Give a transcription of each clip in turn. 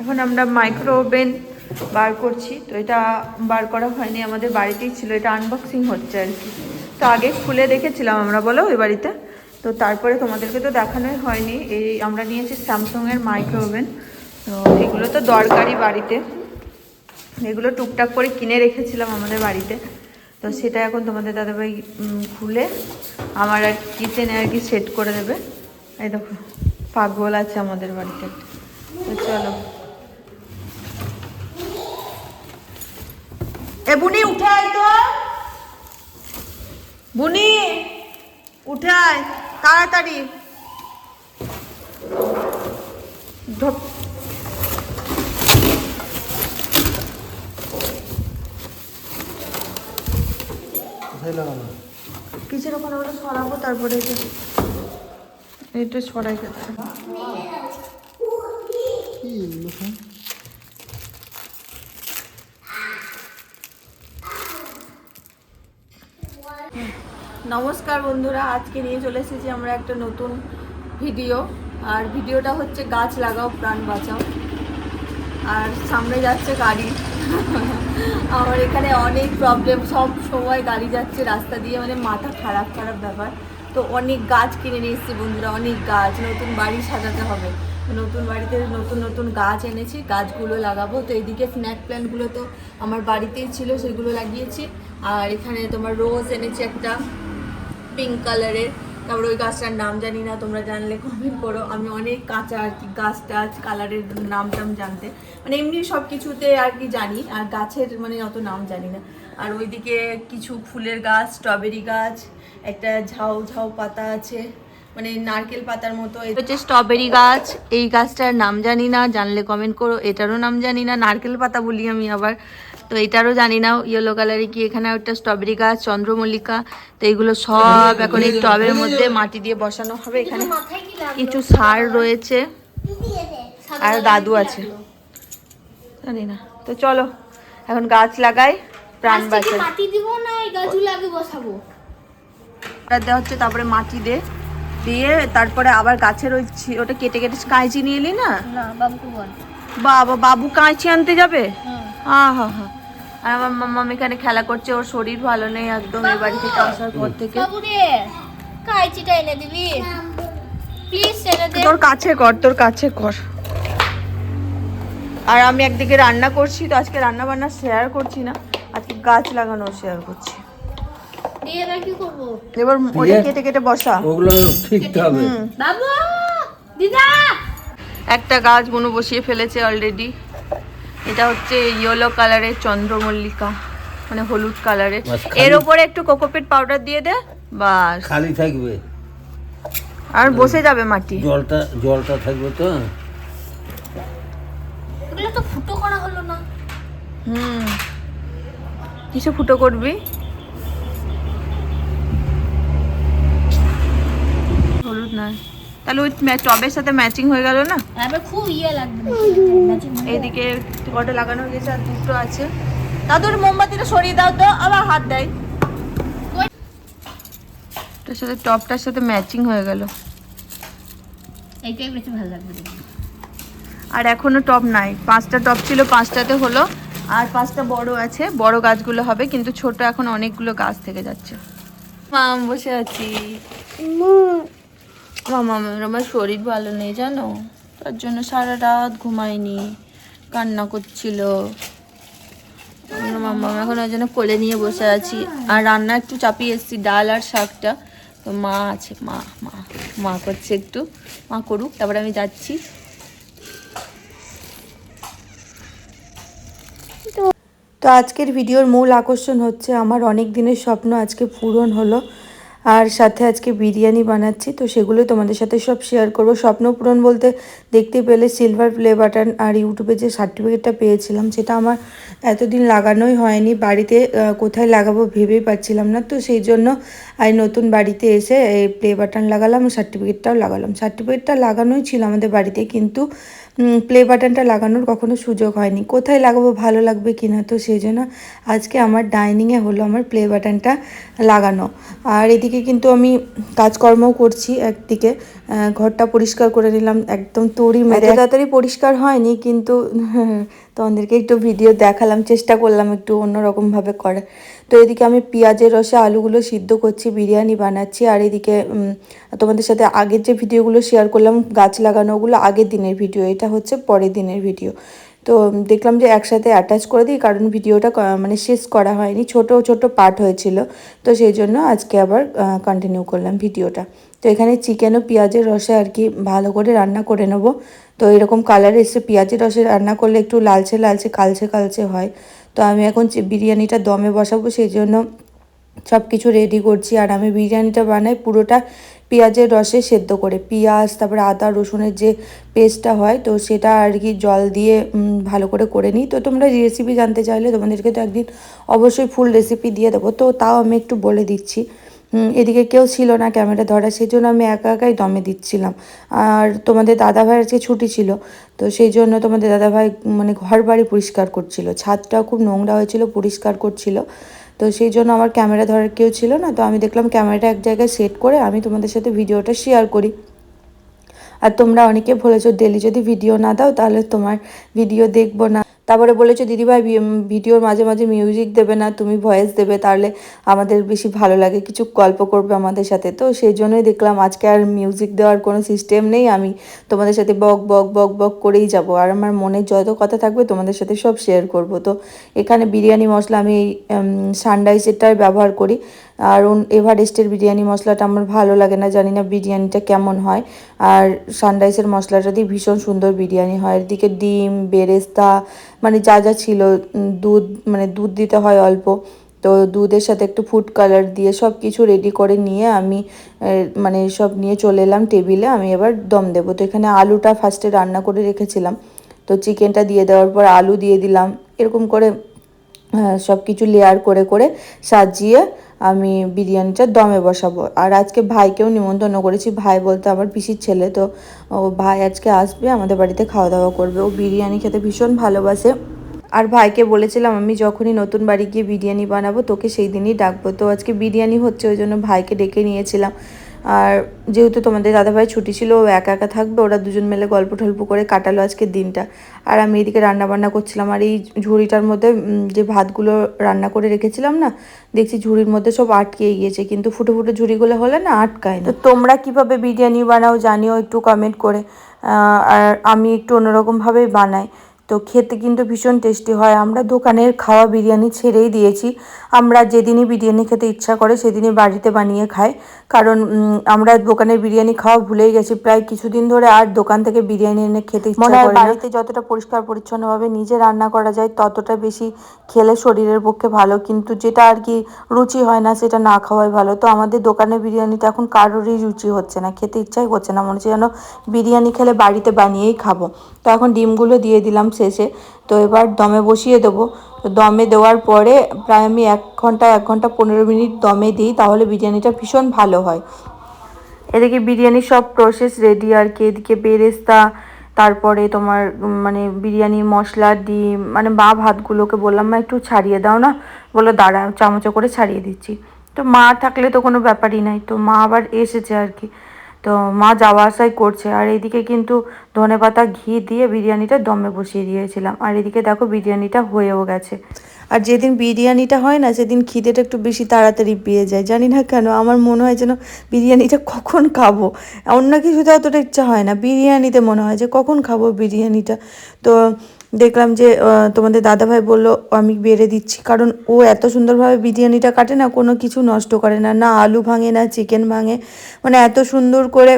এখন আমরা micro oven বার করছি। তো এটা বার করা হয়নি, আমাদের বাড়িতেই ছিল। এটা আনবক্সিং হচ্ছে আর কি। তো আগে খুলে দেখেছিলাম আমরা, বলো, ওই বাড়িতে। তো তারপরে তোমাদেরকে তো দেখানোই হয়নি। এই আমরা নিয়েছি স্যামসংয়ের মাইক্রো ওভেন তো এগুলো তো দরকারি বাড়িতে। এগুলো টুকটাক করে কিনে রেখেছিলাম আমাদের বাড়িতে। তো সেটা এখন তোমাদের দাদাভাই খুলে আমার আর কিচেনে আর কি সেট করে দেবে। এই দেখো, পাগল আছে আমাদের বাড়িতে। চলো। এ বুনি উঠে আয় তো। বুনি উঠে আয় তাড়াতাড়ি কিসের ওখানে ওটা সরাবো তারপরে এটা সরাই যাচ্ছে কি এগুলো সব? নমস্কার বন্ধুরা, আজকে নিয়ে চলে এসেছি আমরা একটা নতুন ভিডিও। আর ভিডিওটা হচ্ছে গাছ লাগাও, প্রাণ বাঁচাও। আর সামনে যাচ্ছে গাড়ি। আমার এখানে অনেক প্রবলেম সব সময় গাড়ি যাচ্ছে রাস্তা দিয়ে মানে মাথা খারাপ খারাপ ব্যাপার। তো অনেক গাছ কিনে নিয়ে এসেছি বন্ধুরা, অনেক গাছ, নতুন বাড়ি সাজাতে হবে। নতুন বাড়িতে নতুন নতুন গাছ এনেছি, গাছগুলো লাগাবো। তো এইদিকে স্ন্যাক প্ল্যান্টগুলো তো আমার বাড়িতেই ছিল, সেগুলো লাগিয়েছি। আর এখানে তোমার রোজ এনেছি একটা পিঙ্ক কালারের তারপর ওই গাছটার নাম জানি না, তোমরা জানলে কমেন্ট করো। আমি অনেক কাঁচা আর কি গাছ টাছ কালারের নাম টাম জানতে। মানে এমনি সব কিছুতে আর কি জানি, আর গাছের মানে অত নাম জানি না। আর ওইদিকে কিছু ফুলের গাছ স্ট্রবেরি গাছ, একটা ঝাউ ঝাউ পাতা আছে। মানে নারকেল পাতার মতো এটা হচ্ছে স্ট্রবেরি গাছ। এই গাছটার নাম জানি না জানলে কমেন্ট করো। এটারও নাম জানি না নারকেল পাতা বলি আমি আবার। তো এটারও জানি না ইয়েলো কালারে কি এখানে একটা স্ট্রবেরি গাছ চন্দ্রমল্লিকা। তো এগুলো সব এখন এই টবের মধ্যে মাটি দিয়ে বসানো হবে এখানে। কিছু সার রয়েছে। আর দাদু আছে। জানি না। তো চলো এখন গাছ লাগাই প্রাণ বাঁচাই। মাটি দিব না এই গাছগুলো আগে বসাবো? ওটা দেওয়া হচ্ছে তারপরে মাটি দে। দিয়ে তারপরে আবার গাছের ওই ওটা কেটে কেটে কাঁচি নিয়ে এলি না? বাবা বাবু কাঁচি আনতে যাবে। হ্যাঁ হ্যাঁ হ্যাঁ আর আমার মাম্মা এখানে খেলা করছে ওর শরীর ভালো নেই একদম এই বাড়ি থেকে আসার পর থেকে। কাইচিটা এনে দিবি। প্লিজ এনে দে। তোর কাছে কর তোর কাছে কর আর আমি একদিকে রান্না করছি তো আজকে রান্না বান্না শেয়ার করছি না আজকে গাছ লাগানো শেয়ার করছি। দিয়ে এবার কি করব? এবার ওটা কেটে কেটে বসা। ওগুলো ঠিকতে হবে। হুম। বাবু দিদা! একটা গাছ বনু বসিয়ে ফেলেছে অলরেডি এটা হচ্ছে ইয়েলো কালারের চন্দ্রমল্লিকা মানে হলুদ কালারের এর। উপরে একটু কোকোপিট পাউডার দিয়ে দে বাস। খালি থাকবে। আর বসে যাবে মাটি। জলটা জলটা থাকবে তো। এগুলো তো ফুটো করা হলো না। হুম। কিসে ফুটো করবি হলুদ নয় তাহলে ওই টবের সাথে ম্যাচিং হয়ে গেল না? এবার খুব ইয়ে লাগবে। এইদিকে কটা লাগানো হয়ে গেছে আর দুটো আছে। দাদুর মোমবাতিটা সরিয়ে দাও তো আবার হাত দেয়। এটার সাথে টপটার সাথে ম্যাচিং হয়ে গেল। এইটাই বেশি ভালো লাগবে আর এখনও টপ নাই। পাঁচটা টপ ছিল পাঁচটাতে হলো। আর পাঁচটা বড় আছে। বড় গাছগুলো হবে কিন্তু ছোট এখন অনেকগুলো গাছ থেকে যাচ্ছে। মাম বসে আছি। মামা আমার শরীর ভালো নেই, জানো? তার জন্য সারা রাত ঘুমাইনি, কান্না করছিল। মাম্মা এখন ওই জন্য কোলে নিয়ে বসে আছি। আর রান্না একটু চাপিয়ে এসেছি, ডাল আর শাকটা। তো মা আছে, মা মা মা করছে একটু। মা করুক, তারপরে আমি যাচ্ছি। তো আজকের ভিডিওর মূল আকর্ষণ হচ্ছে, আমার অনেক দিনের স্বপ্ন আজকে পূরণ হলো। আর সাথে আজকে বিরিয়ানি বানাচ্ছি, তো সেগুলোই তোমাদের সাথে সব শেয়ার করব। স্বপ্ন পূরণ বলতে দেখতে পেলে সিলভার প্লে বাটন আর ইউটিউবে যে সার্টিফিকেটটা পেয়েছিলাম, সেটা আমার এতদিন লাগানোই হয়নি। বাড়িতে কোথায় লাগাবো ভেবেই পাচ্ছিলাম না। তো সেই জন্য আই নতুন বাড়িতে এসে এই প্লে বাটন লাগালাম সার্টিফিকেটটাও লাগালাম। সার্টিফিকেটটা লাগানোই ছিল আমাদের বাড়িতে, কিন্তু প্লে বাটনটা লাগানোর কখনো সুযোগ হয়নি। কোথায় লাগাবো ভালো লাগবে কি না তো সেই জন্য আজকে আমার ডাইনিংয়ে হলো আমার প্লে বাটনটা লাগানো। আর এদিকে কিন্তু আমি কাজকর্মও করছি একদিকে। ঘরটা পরিষ্কার করে নিলাম একদম তরি মেরে। তাড়াতাড়ি পরিষ্কার হয়নি কিন্তু তোমাদেরকে একটু ভিডিও দেখালাম, চেষ্টা করলাম একটু অন্যরকমভাবে করার। তো এদিকে আমি পেঁয়াজের রসে আলুগুলো সিদ্ধ করছি, বিরিয়ানি বানাচ্ছি, আর এদিকে তোমাদের সাথে আগের যে ভিডিওগুলো শেয়ার করলাম, গাছ লাগানো, ওগুলো আগের দিনের ভিডিও এটা হচ্ছে পরের দিনের ভিডিও তো দেখলাম যে একসাথে অ্যাটাচ করে দিই, কারণ ভিডিওটা মানে শেষ করা হয়নি, ছোট ছোট পার্ট হয়েছিল। তো সেই জন্য আজকে আবার কন্টিনিউ করলাম ভিডিওটা তো এখানে চিকেন ও পেঁয়াজের রসে আর কি ভালো করে রান্না করে নেব। তো এরকম কালার এসে পেঁয়াজের রসে রান্না করলে একটু লালচে লালচে কালচে কালচে হয়। তো আমি এখন বিরিয়ানিটা দমে বসাবো সেই জন্য সব কিছু রেডি করছি। আর আমি বিরিয়ানিটা বানাই পুরোটা পেঁয়াজের রসে সেদ্ধ করে। পেঁয়াজ, তারপরে আদা, রসুনের যে পেস্টটা হয়, তো সেটা আর কি জল দিয়ে ভালো করে করে নিই। তো তোমরা রেসিপি জানতে চাইলে তোমাদেরকে তো একদিন অবশ্যই ফুল রেসিপি দিয়ে দেবো। তো তাও আমি একটু বলে দিচ্ছি। এদিকে কেউ ছিল না ক্যামেরা ধরা সেই জন্য আমি একা একাই দমে দিচ্ছিলাম। আর তোমাদের দাদা ভাইয়ের আজকে ছুটি ছিল, তো সেই জন্য তোমাদের দাদা ভাই মানে ঘর বাড়ি পরিষ্কার করছিল। ছাদটাও খুব নোংরা হয়েছিল, পরিষ্কার করছিল। তো সেই জন্য আমার ক্যামেরা ধরার কেউ ছিল না, তো আমি দেখলাম ক্যামেরাটা এক জায়গায় সেট করে আমি তোমাদের সাথে ভিডিওটা শেয়ার করি। আর তোমরা অনেকে বলেছ, ডেলি যদি ভিডিও না দাও, তাহলে তোমার ভিডিও দেখব না। তারপরে বলেছ, দিদিভাই ভিডিওর মাঝে মাঝে মিউজিক দেবে না, তুমি ভয়েস দেবে, তাহলে আমাদের বেশি ভালো লাগে, কিছু গল্প করবে আমাদের সাথে। তো সেই জন্যই দেখলাম, আজকে আর মিউজিক দেওয়ার কোনো সিস্টেম নেই, আমি তোমাদের সাথে বক বক বক বক করেই যাব। আর আমার মনে যত কথা থাকবে, তোমাদের সাথে সব শেয়ার করব। তো এখানে বিরিয়ানি মশলা আমি সানরাইজেরটাই ব্যবহার করি। আর এভারেস্টের বিরিয়ানি মশলাটা আমার ভালো লাগে না, জানি না বিরিয়ানিটা কেমন হয়। আর সানরাইসের মশলাটা দিয়ে ভীষণ সুন্দর বিরিয়ানি হয়। এদিকে ডিম, বেরেস্তা মানে যা যা ছিল দুধ মানে দুধ দিতে হয় অল্প। তো দুধের সাথে একটু ফুড কালার দিয়ে সব কিছু রেডি করে নিয়ে আমি মানে সব নিয়ে চলে এলাম টেবিলে আমি এবার দম দেবো। তো এখানে আলুটা ফার্স্টে রান্না করে রেখেছিলাম। তো চিকেনটা দিয়ে দেওয়ার পর আলু দিয়ে দিলাম। এরকম করে সব কিছু লেয়ার করে করে সাজিয়ে আমি বিরিয়ানিটা দমে বসাবো। আর আজকে ভাইকেও নিমন্ত্রণ করেছি। ভাই বলতে আমার পিসির ছেলে, তো ও ভাই আজকে আসবে, আমাদের বাড়িতে খাওয়া দাওয়া করবে। ও বিরিয়ানি খেতে ভীষণ ভালোবাসে। আর ভাইকে বলেছিলাম, আমি যখনই নতুন বাড়ি গিয়ে বিরিয়ানি বানাবো, তোকে সেই দিনই ডাকবো। তো আজকে বিরিয়ানি হচ্ছে, ওই জন্য ভাইকে ডেকে নিয়েছিলাম। আর যেহেতু তোমাদের দাদাভাই ছুটি ছিল, ও একা একা থাকবে, ওরা দুজন মিলে গল্প টল্প করে কাটালো আজকের দিনটা। আর আমি এদিকে রান্না বান্না করছিলাম, আর এই ঝুড়িটার মধ্যে যে ভাতগুলো রান্না করে রেখেছিলাম না, দেখছি ঝুড়ির মধ্যে সব আটকে গিয়েছে, কিন্তু ফুটো ফুটো ঝুড়িগুলো হলে না আটকায় না। তো তোমরা কীভাবে বিরিয়ানি বানাও জানিও একটু কমেন্ট করে আর আমি একটু অন্যরকমভাবেই বানাই। তো খেতে কিন্তু ভীষণ টেস্টি হয়। আমরা দোকানের খাওয়া বিরিয়ানি ছেড়েই দিয়েছি। আমরা যেদিনই বিরিয়ানি খেতে ইচ্ছা করে সেদিনই বাড়িতে বানিয়ে খাই। কারণ আমরা দোকানের বিরিয়ানি খাওয়া ভুলেই গেছি। প্রায় কিছুদিন ধরে আর দোকান থেকে বিরিয়ানি এনে খেতে ইচ্ছা করে বাড়িতে যতটা পরিষ্কার পরিচ্ছন্নভাবে নিজে রান্না করা যায় ততটা বেশি খেলে শরীরের পক্ষে ভালো। কিন্তু যেটা আর কি রুচি হয় না সেটা না খাওয়াই ভালো। তো আমাদের দোকানের বিরিয়ানিটা এখন কারোরই রুচি হচ্ছে না খেতে ইচ্ছাই করছে না। মনে হচ্ছে যেন বিরিয়ানি খেলে বাড়িতে বানিয়েই খাব। তো এখন ডিমগুলো দিয়ে দিলাম শেষে। তো এবার দমে বসিয়ে দেবো। তো দমে দেওয়ার পরে প্রায় আমি এক ঘণ্টা এক ঘণ্টা পনেরো মিনিট দমে দিই, তাহলে বিরিয়ানিটা ভীষণ ভালো হয়। এদিকে বিরিয়ানির সব প্রসেস রেডি আর কি, এদিকে বেরেস্তা, তারপরে তোমার মানে বিরিয়ানি, মশলা, ডিম মানে মা ভাতগুলোকে বললাম, মা, একটু ছাড়িয়ে দাও না? বলল, দাঁড়া, চামচে করে ছাড়িয়ে দিচ্ছি। তো মা থাকলে তো কোনো ব্যাপারই নাই। তো মা আবার এসেছে আর কি। তো মা যাওয়া আসাই করছে। আর এইদিকে কিন্তু ধনে পাতা ঘি দিয়ে বিরিয়ানিটা দমে বসিয়ে দিয়েছিলাম। আর এদিকে দেখো বিরিয়ানিটা হয়েও গেছে। আর যেদিন বিরিয়ানিটা হয় না, সেদিন খিদেটা একটু বেশি তাড়াতাড়ি পেয়ে যায়। জানি না কেন, আমার মনে হয় যেন বিরিয়ানিটা কখন খাব? অন্য কিছুতে অতটা ইচ্ছা হয় না। বিরিয়ানিতে মনে হয় যে কখন খাব বিরিয়ানিটা? তো দেখলাম যে তোমাদের দাদাভাই বলল, আমি বেড়ে দিচ্ছি। কারণ ও এত সুন্দরভাবে বিরিয়ানিটা কাটে না, কোনো কিছু নষ্ট করে না। না আলু ভাঙে, না চিকেন ভাঙে। মানে এত সুন্দর করে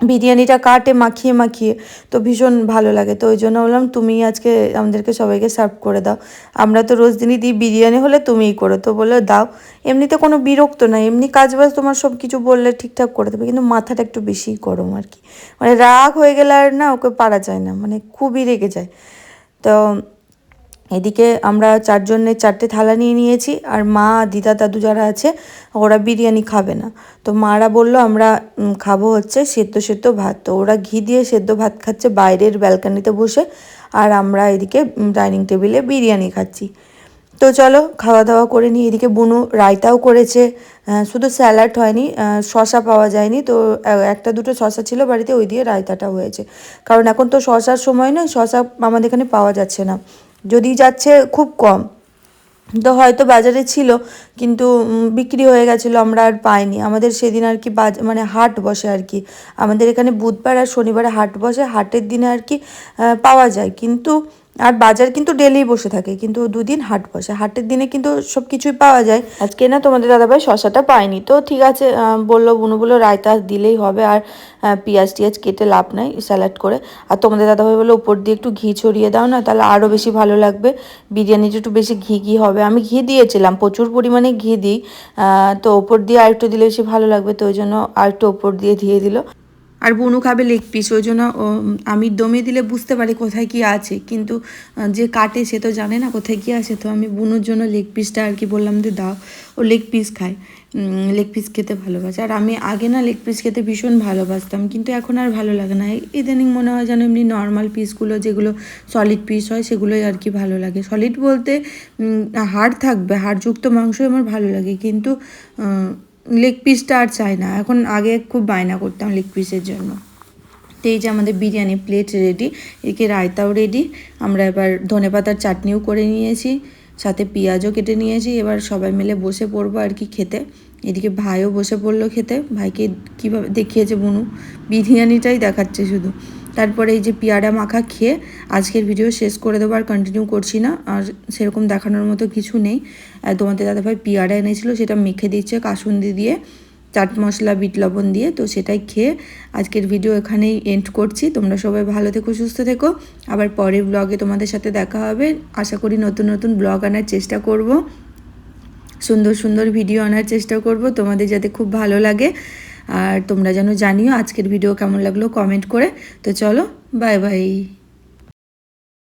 বিরিয়ানিটা কাটে, মাখিয়ে মাখিয়ে। তো ভীষণ ভালো লাগে। তো ওই জন্য বললাম, তুমি আজকে আমাদেরকে সবাইকে সার্ভ করে দাও। আমরা তো রোজ দিনই দিই বিরিয়ানি হলে তুমিই করো। তো বলল, দাও। এমনিতে কোনো বিরক্ত নাই। এমনি কাজ বাজ তোমার সব কিছু বললে ঠিকঠাক করে দেবে। কিন্তু মাথাটা একটু বেশিই গরম আর কি। মানে রাগ হয়ে গেলে আর না ওকে পারা যায় না। মানে খুবই রেগে যায়। তো এদিকে আমরা চারজনের চারটে থালা নিয়ে নিয়েছি, আর মা, দিদা, দাদু যারা আছে, ওরা বিরিয়ানি খাবে না। তো মারা বলল, আমরা খাব হচ্ছে সেদ্ধ সেদ্ধ ভাত। তো ওরা ঘি দিয়ে সেদ্ধ ভাত খাচ্ছে বাইরের ব্যালকানিতে বসে, আর আমরা এদিকে ডাইনিং টেবিলে বিরিয়ানি খাচ্ছি। তো চলো, খাওয়া দাওয়া করে নিই। এদিকে বুনু রায়তাও করেছে। শুধু স্যালাড হয়নি শশা পাওয়া যায়নি। তো একটা দুটো শশা ছিল বাড়িতে, ওই দিয়ে রায়তাটা হয়েছে। কারণ এখন তো শশার সময় নয় শশা আমাদের এখানে পাওয়া যাচ্ছে না। যদি যাচ্ছে খুব কম। তো হয়তো বাজারে ছিল, কিন্তু বিক্রি হয়ে গেছিল, আমরা আর পাইনি। আমাদের সেদিন আর কি বাজ মানে হাট বসে আর কি। আমাদের এখানে বুধবার আর শনিবারে হাট বসে, হাটের দিনে আর কি পাওয়া যায়। কিন্তু আর বাজার কিন্তু ডেলি বসে থাকে, কিন্তু দুদিন হাট বসে। হাটের দিনে কিন্তু সব কিছুই পাওয়া যায়। আজকে না তোমাদের দাদাভাই শশাটা পায়নি। তো ঠিক আছে বলল, বুনু বলল, রায়তা দিলেই হবে আর পেঁয়াজ টিয়াজ কেটে লাভ নাই, স্যালাড করে। আর তোমাদের দাদাভাই বলল, উপর দিয়ে একটু ঘি ছড়িয়ে দাও না, তাহলে আরও বেশি ভালো লাগবে। বিরিয়ানিটা একটু বেশি ঘি ঘি হবে। আমি ঘি দিয়েছিলাম, প্রচুর পরিমাণে ঘি দিই তো ওপর দিয়ে আরেকটু দিলে বেশি ভালো লাগবে, তো ওই জন্য আরেকটু ওপর দিয়ে দিয়ে দিল। আর বুনু খাবে লেগ পিস ওই জন্য আমি দমে দিলে বুঝতে পারি কোথায় কি আছে। কিন্তু যে কাটে সে তো জানে না কোথায় কি আছে। তো আমি বুনুর জন্য লেগ পিসটা আর কি বললাম যে দাও, ও লেগ পিস খায়। লেগ পিস খেতে ভালোবাসে। আর আমি আগে না লেগ পিস খেতে ভীষণ ভালোবাসতাম, কিন্তু এখন আর ভালো লাগে না। ইদানিং মনে হয় যেন এমনি নর্মাল পিসগুলো যেগুলো সলিড পিস হয়, সেগুলোই আর কি ভালো লাগে। সলিড বলতে হাড় থাকবে, হাড়যুক্ত মাংসই আমার ভালো লাগে। কিন্তু লেগ পিসটা আর চাই না। এখন আগে খুব বায়না করতাম লেগ পিসের জন্য। তো এই যে আমাদের বিরিয়ানি প্লেট রেডি এদিকে রায়তাও রেডি আমরা এবার ধনেপাতার চাটনিও করে নিয়েছি, সাথে পেঁয়াজও কেটে নিয়েছি, এবার সবাই মিলে বসে পড়ব আর কি খেতে। এদিকে ভাইও বসে পড়ল খেতে। ভাইকে কীভাবে দেখিয়েছে বুনু? বিরিয়ানিটাই দেখাচ্ছে শুধু। তারপরে এই যে পেয়ারা মাখা খেয়ে আজকের ভিডিও শেষ করে দেবো আর কন্টিনিউ করছি না। আর সেরকম দেখানোর মতো কিছু নেই। তোমাদের দাদাভাই পেয়ারা এনেছিল, সেটা মেখে দিচ্ছে কাসুন্দি দিয়ে, চাট মশলা, বিট লবণ দিয়ে, তো সেটাই খেয়ে আজকের ভিডিও এখানেই এন্ড করছি। তোমরা সবাই ভালো থেকো, সুস্থ থেকো। আবার পরের ব্লগে তোমাদের সাথে দেখা হবে। আশা করি নতুন নতুন ব্লগ আনার চেষ্টা করব। সুন্দর সুন্দর ভিডিও আনার চেষ্টা করব। তোমাদের যাতে খুব ভালো লাগে। আর তোমরা যেন জানিও আজকের ভিডিও কেমন লাগল কমেন্ট করে। তো চলো বাই বাই